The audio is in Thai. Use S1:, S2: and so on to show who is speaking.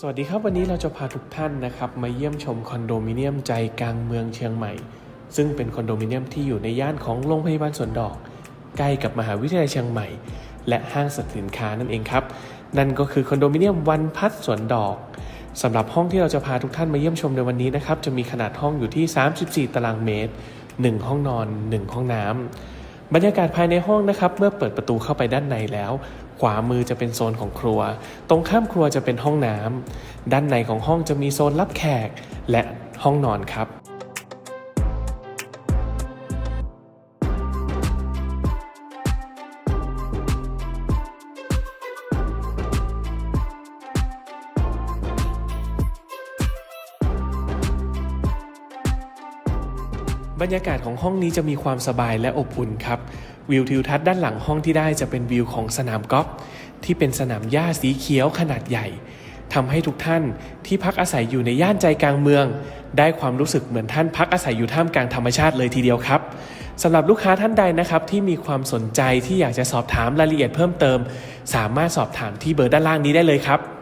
S1: สวัสดีครับวันนี้เราจะพาทุกท่านนะครับมาเยี่ยมชมคอนโดมิเนียมใจกลางเมืองเชียงใหม่ ซึ่งเป็นคอนโดมิเนียมที่อยู่ในย่านของโรงพยาบาลสวนดอก ใกล้กับมหาวิทยาลัยเชียงใหม่ และห้างสรรพสินค้านั่นเองครับ นั่นก็คือคอนโดมิเนียมวันพัฒสวนดอกสำหรับห้องที่เราจะพาทุกท่านมาเยี่ยมชมในวันนี้นะครับจะมีขนาดห้องอยู่ที่ 34 ตารางเมตร 1 ห้องนอน 1 ห้องน้ำ บรรยากาศภายในห้องนะครับ เมื่อเปิดประตูเข้าไปด้านในแล้ว ขวามือจะเป็นโซนของครัว ตรงข้ามครัวจะเป็นห้องน้ำด้านในของห้องจะมีโซนรับแขกและห้องนอนครับ บรรยากาศของห้องนี้จะมีความสบายและอบอุ่นครับ วิวทิวทัศน์ด้านหลังห้องที่ได้จะเป็นวิวของสนามกอล์ฟที่เป็นสนามหญ้าสีเขียวขนาดใหญ่ทำให้ทุกท่านที่พักอาศัยอยู่ในย่านใจกลางเมือง ได้ความรู้สึกเหมือนท่านพักอาศัยอยู่ท่ามกลางธรรมชาติเลยทีเดียวครับสำหรับลูกค้าท่านใดนะครับที่มีความสนใจที่อยากจะสอบถามรายละเอียดเพิ่มเติม สามารถสอบถามที่เบอร์ด้านล่างนี้ได้เลยครับ